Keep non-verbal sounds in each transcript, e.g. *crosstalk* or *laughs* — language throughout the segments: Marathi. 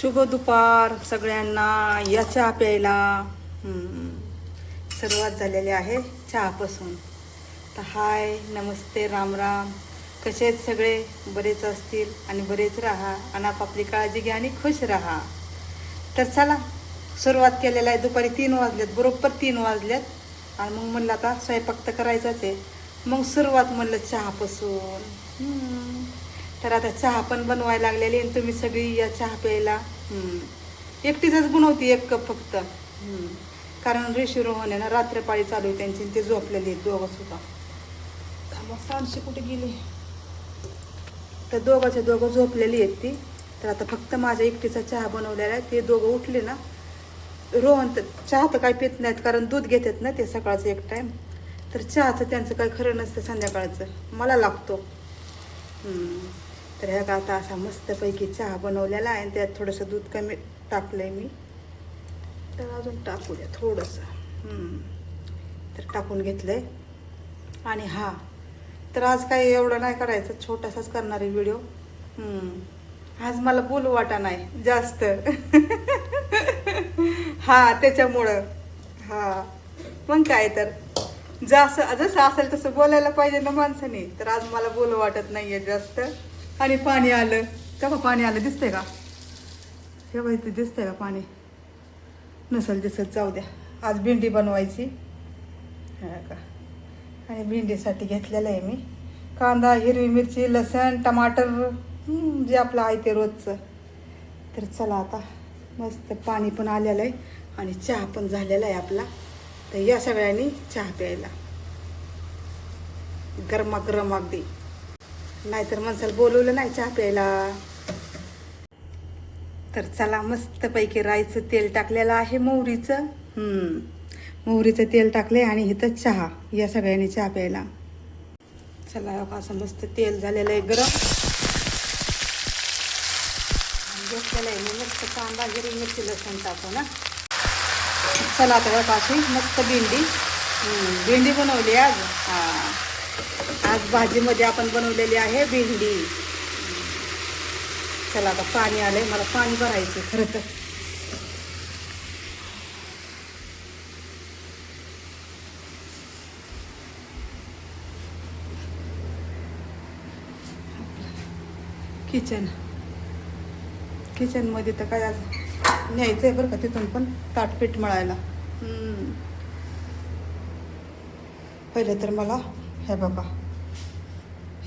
शुभ दुपार सगळ्यांना या चहा प्यायला. सुरुवात झालेली आहे चहापासून. तर हाय नमस्ते राम राम. कसे आहेत सगळे? बरेच असतील आणि बरेच राहा. आणि आपापली काळजी घ्या आणि खुश राहा. तर चला सुरुवात केलेला आहे. दुपारी तीन वाजलेत. बरोबर तीन वाजलेत. आणि मग म्हणलं आता स्वयंपाक तर करायचाच आहे. मग सुरुवात म्हणलं चहापासून. तर आता चहा पण बनवायला लागलेली आणि तुम्ही सगळी या चहा प्यायला. एकटीचंच बनवते एक कप फक्त. कारण ऋषी रोहन आहे ना रात्रपाळी चालू आहे त्यांची आणि ते झोपलेली आहेत दोघं सुद्धा. थांबा, कुठे गेली? तर दोघाच्या दोघं झोपलेली आहेत ती. तर आता फक्त माझ्या एकटीचा चहा बनवलेला आहे. ते दोघं उठले ना रोहन तर चहा तर काय पित नाहीत कारण दूध घेतात ना ते सकाळचं एक टाईम तर चहाचं त्यांचं काही खरं नसतं संध्याकाळचं. मला लागतो. हम्म. तर ह्या का आता असा मस्तपैकी चहा बनवलेला आहे आणि त्यात थोडंसं दूध कमी टाकलं आहे मी. तर अजून टाकू द्या थोडंसं तर टाकून घेतलं आहे आणि हा तर आज काही एवढं नाही करायचं छोटासाच करणार आहे व्हिडिओ. आज मला बोलू वाटा नाही जास्त. *laughs* हा त्याच्यामुळं. हा. पण काय तर. जसं जसं असेल तसं बोलायला पाहिजे ना माणसाने तर आज मला बोलू वाटत नाही आहे जास्त. आणि पाणी आलं. का पाणी आलं दिसतंय का? तेव्हा इथे दिसतंय का पाणी? नसेल दिसत जाऊ द्या. आज भेंडी बनवायची. का आणि भेंडीसाठी घेतलेलं आहे मी. कांदा हिरवी मिरची लसण टमाटर जे आपलं आहे ते रोजचं. तर चला आता. मस्त पाणी पण आलेलं आहे. आणि चहा पण झालेला आहे आपला. तर या सगळ्यांनी चहा प्यायला. गरमागरम अगदी. नाहीतर माणसाला बोलवलं नाही चहा प्यायला. तर चला मस्तपैकी राईचं तेल टाकलेलं आहे मोहरीचं. हम्म. मोहरीचं तेल टाकले आणि इथं चहा या सगळ्यांनी चहा प्यायला. चला असं मस्त तेल झालेलं आहे गरम. घेतलेलं आहे मी मस्त कांदा हिरवी मिरची लसूण टाकू ना चला आता बघा मस्त भेंडी. भेंडी बनवली आज. हां. आज भाजीमध्ये आपण बनवलेली आहे भेंडी. चला आता पाणी आलंय मला पाणी भरायचं खरं तर. किचन किचनमध्ये तर काय आज न्यायचं आहे बरं का तिथून पण ताटपीठ मळायला. पहिले तर मला हे बघा.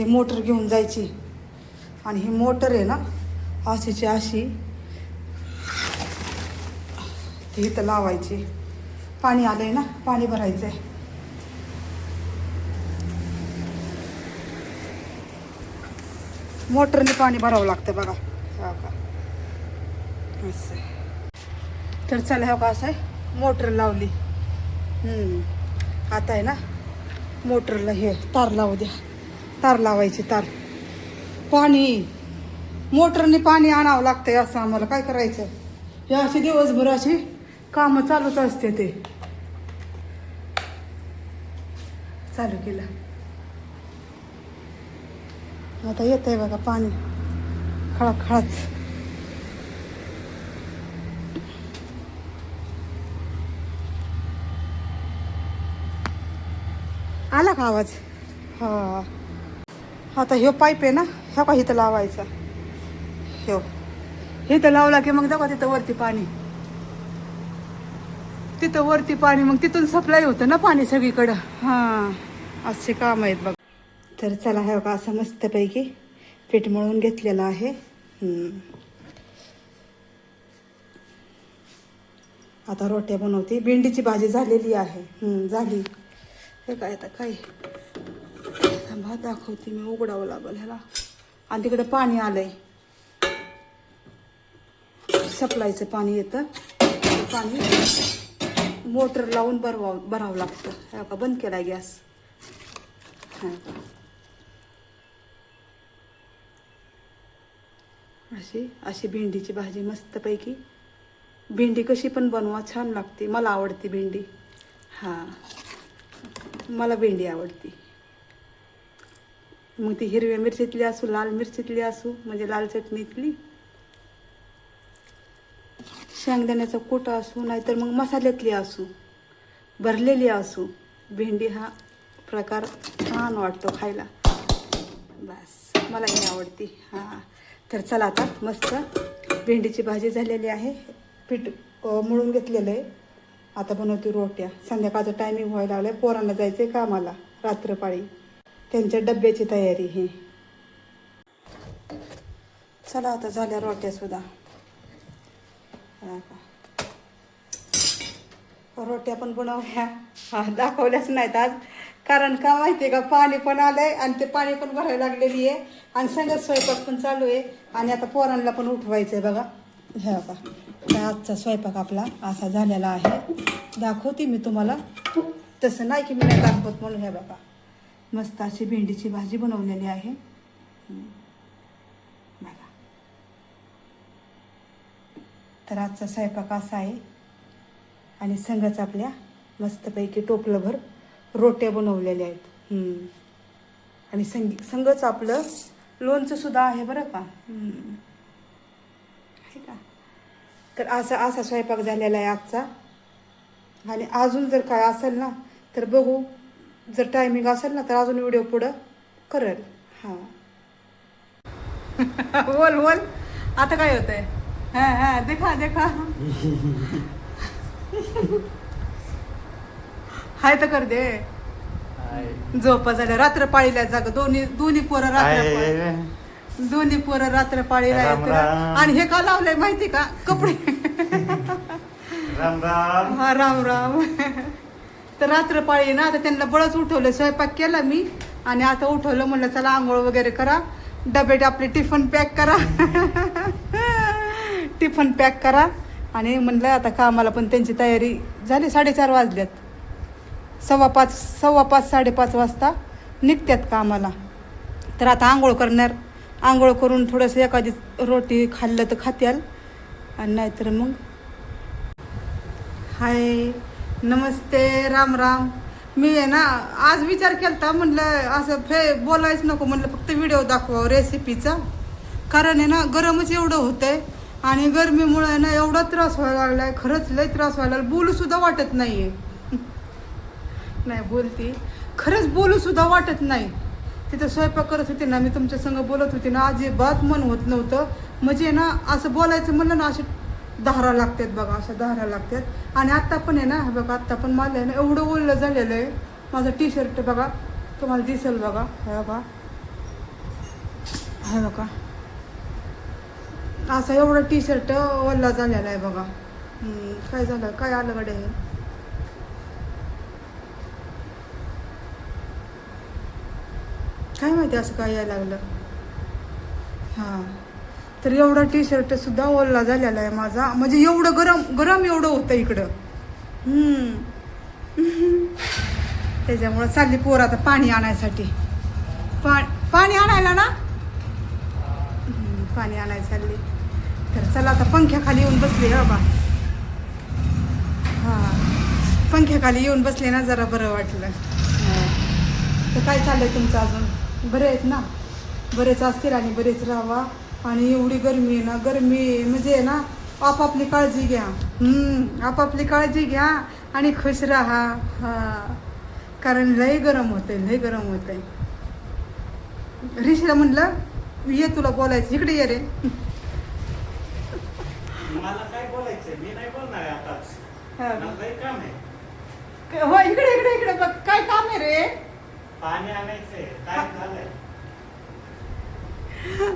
हे मोटर घेऊन जायची. आणि ही मोटर आहे ना अशीची अशी ती इथं लावायची. पाणी आलं आहे ना पाणी भरायचं आहे मोटरने पाणी भरावं लागतं बघा. हो का? असं तर चला हो का असं आहे. मोटर लावली. आता आहे ना मोटरला हे तार लावू द्या. तार लावायची तार. पाणी. मोटरने पाणी आणावं लागतंय असं आम्हाला काय करायचं? हे असे दिवसभर अशी कामं चालूच असते ते. चालू केलं. आता येत आहे बघा पाणी. खळाखळाच. आला का आवाज? हा. आता ह्यो पाईप आहे ना ह्या का इथं लावायचा? ह्यो. इथं लावला की मग दाखवा तिथं वरती पाणी. तिथं वरती पाणी मग तिथून सप्लाय होतं ना पाणी सगळीकडं. हां असे काम आहेत बघ. तर चला हे का असं मस्तपैकी पीठ मळून घेतलेलं आहे. आता रोट्या बनवते. भेंडीची भाजी झालेली आहे. झाली. हे काय आता काय? थांबा दाखवते मी उघडावं लागल ह्याला. आणि तिकडे पाणी आलंय. सप्लायचं पाणी येतं. पाणी मोटर लावून भरवावं भरावं लागतं. हे का बंद केला गॅस. अशी अशी भेंडीची भाजी मस्तपैकी. भेंडी कशी पण बनवा छान लागते. मला आवडते भेंडी. हां. मला भेंडी आवडते. मग ती हिरव्या मिरचीतली असू लाल मिरचीतली असू म्हणजे लाल चटणीतली. शेंगदाण्याचं कोटा असू नाहीतर मग मसाल्यातली असू भरलेली असू. भेंडी हा प्रकार छान वाटतो खायला. बस मला ही आवडती. हां. तर चला आता मस्त भेंडीची भाजी झालेली आहे. पीठ मळून घेतलेलं आहे. आता बनवते रोट्या. संध्याकाळचं टायमिंग व्हायला लागलं आहे पोरांना जायचं आहे कामाला रात्रपाळी. त्यांच्या डब्याची तयारी ही. चला आता झाल्या रोट्या सुद्धा. रोट्या पण बनवल्या. हा दाखवल्याच नाहीत आज. कारण का माहिती आहे का पाणी पण आलंय आणि ते पाणी पण भरायला लागलेली आहे. आणि संगत स्वयंपाक पण चालू आहे. आणि आता पोरांना पण उठवायचं आहे बघा. ह्या बघा. आजचा स्वयंपाक आपला असा झालेला आहे. दाखवते मी तुम्हाला. तसं नाही की मी नाही दाखवत म्हणून ह्या बघा. मस्त अशी भेंडीची भाजी बनवलेली आहे. बघा. तर आजचा स्वयंपाक असा आहे. आणि संगच आपल्या मस्तपैकी टोपलंभर रोट्या बनवलेल्या आहेत. आणि संगी संगच आपलं लोणचंसुद्धा आहे बरं का. आहे का? तर असा असा स्वयंपाक झालेला आहे आजचा. आणि अजून जर काय असेल ना तर बघू. जर टायमिंग असेल ना तर अजून व्हिडिओ पुढं करेल. हां. *laughs* बोल बोल. आता काय होत आहे हां हां देखा देखा. *laughs* हाय तर कर दे. झोपा झाल्या. रात्र पाळीला जाग. दोन्ही दोन्ही पोरं रात्र दोन्ही पोरं रात्र पाळीला. राम. आणि हे का लावलंय माहिती का? कपडे. *laughs* राम राम. हा राम राम. तर रात्र पाळी ना आता त्यांना बळच उठवलं. स्वयंपाक केला मी आणि आता उठवलं म्हणलं चला आंघोळ वगैरे करा. डबेट आपले टिफन पॅक करा. *laughs* टिफन पॅक करा. आणि म्हणलं आता कामाला पण त्यांची तयारी झाली साडेचार वाजल्यात. सव्वा पाच सव्वा पाच साडेपाच वाजता निघतात कामाला. तर आता आंघोळ करणार. आंघोळ करून थोडंसं एखादी रोटी खाल्लं तर खात्याल. आणि नाहीतर मग हाय. नमस्ते राम राम. मी आहे ना आज विचार केलता म्हणलं असं फे बोलायच नको म्हणलं फक्त व्हिडिओ दाखवा रेसिपीचा कारण आहे ना गरमच एवढं होतंय आणि गरमीमुळे आहे ना एवढा त्रास व्हायला लागला आहे खरंच लय त्रास व्हायला लागला. बोलूसुद्धा वाटत नाही आहे *laughs* नाही बोलती. खरंच बोलूसुद्धा वाटत नाही. तिथं स्वयंपाक करत होते ना मी तुमच्या संग बोलत होते ना अजिबात मन होत नव्हतं. म्हणजे ना असं बोलायचं म्हणलं ना असे धारा लागतात बघा असं धारा लागतात. आणि आत्ता पण आहे ना हे बघा आत्ता पण माझं आहे ना एवढं ओललं झालेलं आहे. माझं टी शर्ट बघा तुम्हाला दिसेल बघा हे बघा. हे बघा. असं एवढं टी शर्ट ओल्ला झालेला आहे बघा. काय झालं काय आलं गडे हे? काय माहिती असं काय यायला लागलं? हां. तर एवढा टी शर्ट सुद्धा ओल्ला झालेला आहे माझा. म्हणजे एवढं गरम गरम एवढं होतं इकडं. *laughs* त्याच्यामुळं चालली पोर आता पाणी आणायसाठी. पा पाणी आणायला ना? पाणी आणायला चालली. तर चला आता पंख्याखाली येऊन बसले बाबा हां. पंख्याखाली येऊन बसले ना जरा बरं वाटलं. हां. तर काय चाललंय तुमचं अजून? बरे आहेत ना? बरेच असतील आणि बरेच राहावा. आणि एवढी गरमी आहे ना गरमी म्हणजे ना आपापली काळजी घ्या. हम्म, आपापली काळजी घ्या आणि खुश राहा. हा. कारण लय गरम होतंय लय गरम होतंय. ऋषीला म्हणलं ये तुला बोलायचं इकडे ये रे. मला काय बोलायचंय? मी नाही बोलणार आताच. काम आहे. हो इकडे इकडे इकडे बघ. काय काम आहे रे? पाणी आणायचंय. काय झालंय?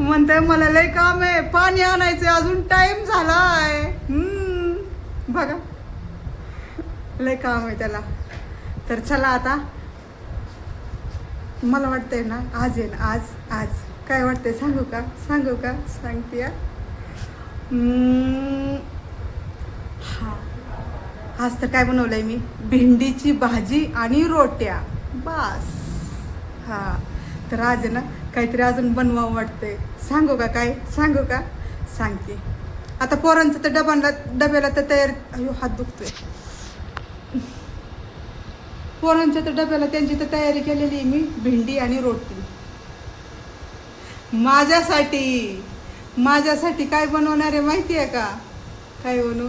म्हणते मला लय काम आहे पाणी आणायचं अजून टाइम झालाय. आहे बघा. लय काम आहे त्याला. तर चला आता. मला वाटतंय ना आज आहे ना आज आज. काय वाटतंय? सांगू का? सांगू का? सांगते या. हा. आज तर काय बनवलंय मी? भेंडीची भाजी आणि रोट्या. बस. हा. तर आज आहे ना काहीतरी अजून बनवावं वाटतंय. सांगू का काय? सांगू का? सांगते. आता पोरांचं तर डबांना डब्याला तर तयार अयो हात दुखतोय. पोरांच्या तर डब्याला त्यांची तर तयारी केलेली आहे मी भेंडी आणि रोटी. माझ्यासाठी माझ्यासाठी काय बनवणार आहे माहिती आहे का? काय बनू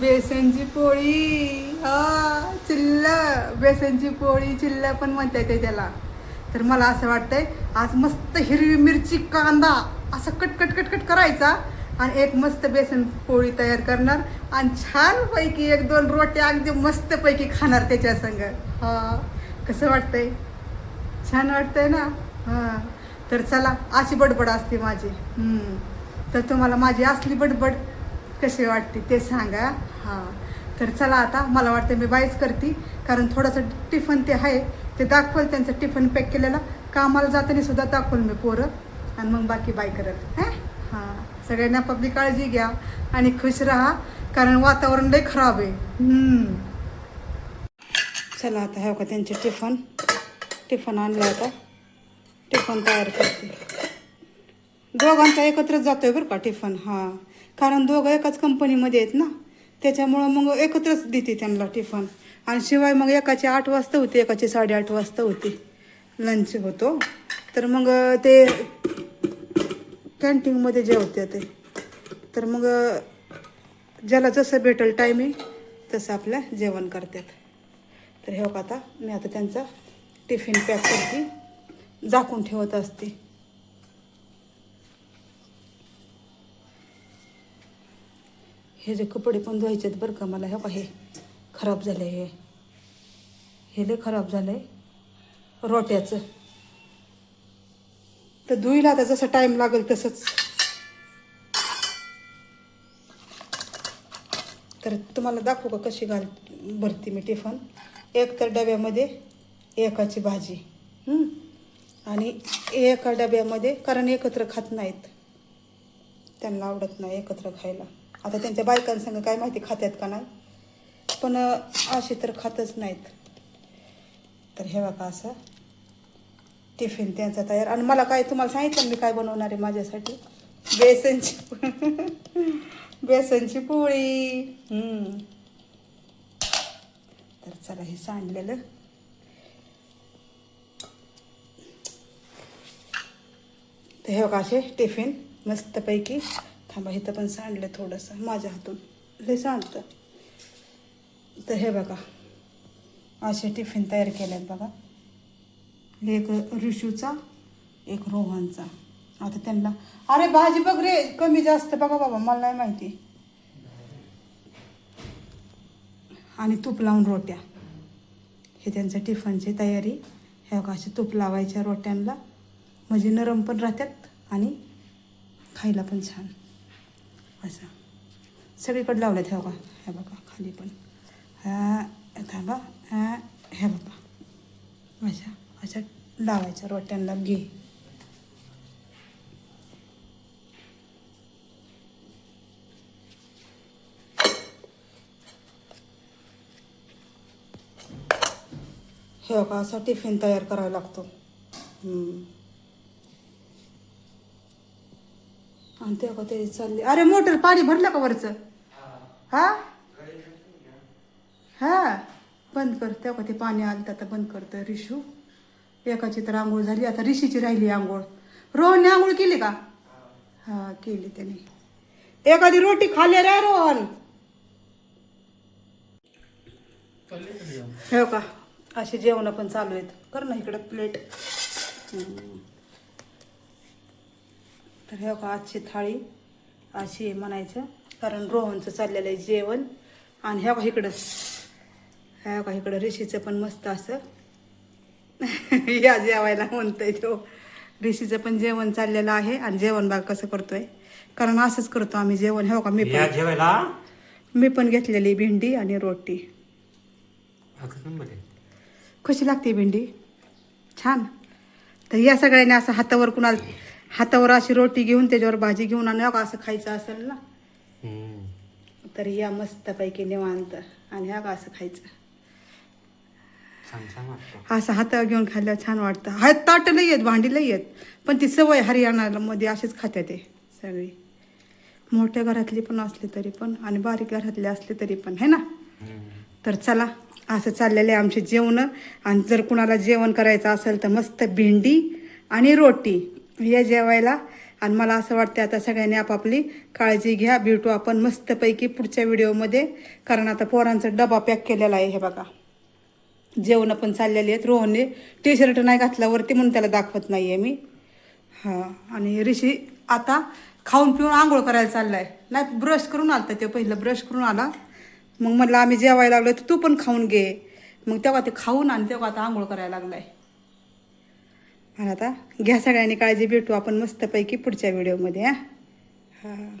बेसनची पोळी. हा चिल्ल. बेसनची पोळी चिल्ल पण म्हणता ते त्याला. तर मला असं वाटतंय आज मस्त हिरवी मिरची कांदा असं कट कट कट कट करायचा आणि एक मस्त बेसन पोळी तयार करणार आणि छानपैकी एक दोन रोट्या अगदी मस्तपैकी खाणार त्याच्या संग. हा कसं वाटतंय? छान वाटतंय ना? हां. तर चला अशी बडबड असते माझी. तर तुम्हाला माझी असली बडबड कशी वाटते ते सांगा. हां. तर चला आता मला वाटतं मी बाईच करते कारण थोडंसं टिफन ते आहे. ते दाखवल त्यांचं टिफन पॅक केलेला. कामाला जाताना सुद्धा दाखवल मी पोरं. आणि मग बाकी बाय करत. हां? हां. सगळ्यांना आपली काळजी घ्या आणि खुश राहा कारण वातावरण लय खराब आहे. चला आता हे का त्यांचे टिफन. टिफन आणलं आता. टिफन तयार करते. दोघांचा एकत्रच जातोय बरं का टिफन. हां. कारण दोघं एकाच कंपनीमध्ये आहेत ना. त्याच्यामुळं मग एकत्रच देते त्यांना टिफन. आणि शिवाय मग एकाचे आठ वाजता होते एकाचे साडेआठ वाजता होते. लंच होतो. तर मग ते कॅन्टीनमध्ये जेवते ते. तर मग ज्याला जसं भेटेल टायमिंग तसं आपलं जेवण करतात. तर हे बघा आता मी आता त्यांचा टिफिन पॅक करते. झाकून ठेवत असते. हे जे कपडे पण धुवायचे आहेत बरं का मला हे का हे. खराब झालं हे. हे लय खराब झालं आहे रोट्याचं. तर धुईला आता जसं टाईम लागेल तसंच. तर तुम्हाला दाखवू का कशी घाल भरती मी टिफन एक तर डब्यामध्ये एकाची भाजी आणि एका डब्यामध्ये कारण एकत्र खात नाहीत. त्यांना आवडत नाही एकत्र खायला. आता त्यांच्या बायकांसंग काय माहिती खात्यात का नाही? पण असे तर खातच नाहीत. तर हे बघा असं. टिफिन त्यांचा तयार. आणि मला काय तुम्हाला सांगितलं मी काय बनवणार आहे माझ्यासाठी? बेसनची *laughs* बेसनची पोळी. तर चला हे सांडलेलं. तर हे बघा असे टिफिन मस्तपैकी. थांबा इथं पण सांडलं थोडंसं. माझ्या हातून. लय सांडतं. तर हे बघा. असे टिफिन तयार केले आहेत बघा एक ऋषूचा एक रोहनचा. आता त्यांना अरे भाजी बघ रे कमी जास्त बघा बाबा मला नाही माहिती. आणि तूप लावून रोट्या. हे त्यांचं टिफनची तयारी. ह्या बघा असे तूप लावायच्या रोट्यांना. म्हणजे नरम पण राहतात आणि खायला पण छान. असं. सगळीकडे लावल्यात हे बघा हे बघा खाली पण. थांबा. ह्या बघा. अशा अशा लावायच्या रोट्यांना घे. हे बघा असा टिफिन तयार करावा लागतो. आणि ते बघा ते चालले. अरे मोटर पाणी भरलं का वरचं? हा. हा? बंद कर तेव्हा ते पाणी आलं तर आता बंद करतं रिशू. एकाची तर आंघोळ झाली आता ऋषीची राहिली आंघोळ. रोहनने आंघोळ केली का? हा केली त्याने. एखादी रोटी खाल्ली रे रोहन. हो का? असे जेवण पण चालू आहेत. कर ना इकडं प्लेट तर हे का आजची थाळी अशी आहे म्हणायचं. कारण रोहनचं चाललेलं आहे जेवण. आणि ह्या का इकडं. ह्या का इकडं ऋषीचं पण मस्त असं. *laughs* या जेवायला म्हणतोय तो. ऋषीचं पण जेवण चाललेलं आहे आणि जेवण बाग कसं करतोय. कारण असंच करतो आम्ही जेवण. हे का मी पण जेवायला? मी पण घेतलेली भेंडी आणि रोटी. कशी लागते भेंडी? छान. तर या सगळ्यांनी असं हातावर कुणाला हातावर अशी रोटी घेऊन त्याच्यावर भाजी घेऊन आणि का असं खायचं असेल ना. तर या मस्तपैकी निवांत. आणि ह्या का असं खायचं. असं हातावर घेऊन खाल्ल्यावर छान वाटतं. हा ताट लई आहेत भांडी लई आहेत. पण ती सवय हरियाणामध्ये अशीच खात्यात ते सगळी. मोठ्या घरातली पण असली तरी पण आणि बारीक घरातले असले तरी पण है ना? तर चला असं चाललेले आमचे जेवण. आणि जर कुणाला जेवण करायचं असेल तर मस्त भेंडी आणि रोटी या जेवायला. आणि मला असं वाटतं आता सगळ्यांनी आपापली काळजी घ्या भेटू आपण मस्तपैकी पुढच्या व्हिडिओमध्ये. कारण आता पोरांचा डबा पॅक केलेला आहे हे बघा. जेवणं पण चाललेली आहेत. रोहनने टी शर्ट नाही घातल्यावरती म्हणून त्याला दाखवत नाही आहे मी. हां आणि ऋषी आता खाऊन पिऊन आंघोळ करायला चाललाय. नाही ब्रश करून आलता ते पहिलं ब्रश करून आला. मग म्हटलं आम्ही जेवायला लागलो तर तू पण खाऊन घे. मग तेव्हा ते खाऊन आणि तेव्हा आता आंघोळ करायला लागलाय. आणि आता घ्या सगळ्यांनी काळजी भेटू आपण मस्तपैकी पुढच्या व्हिडिओमध्ये हां. हां.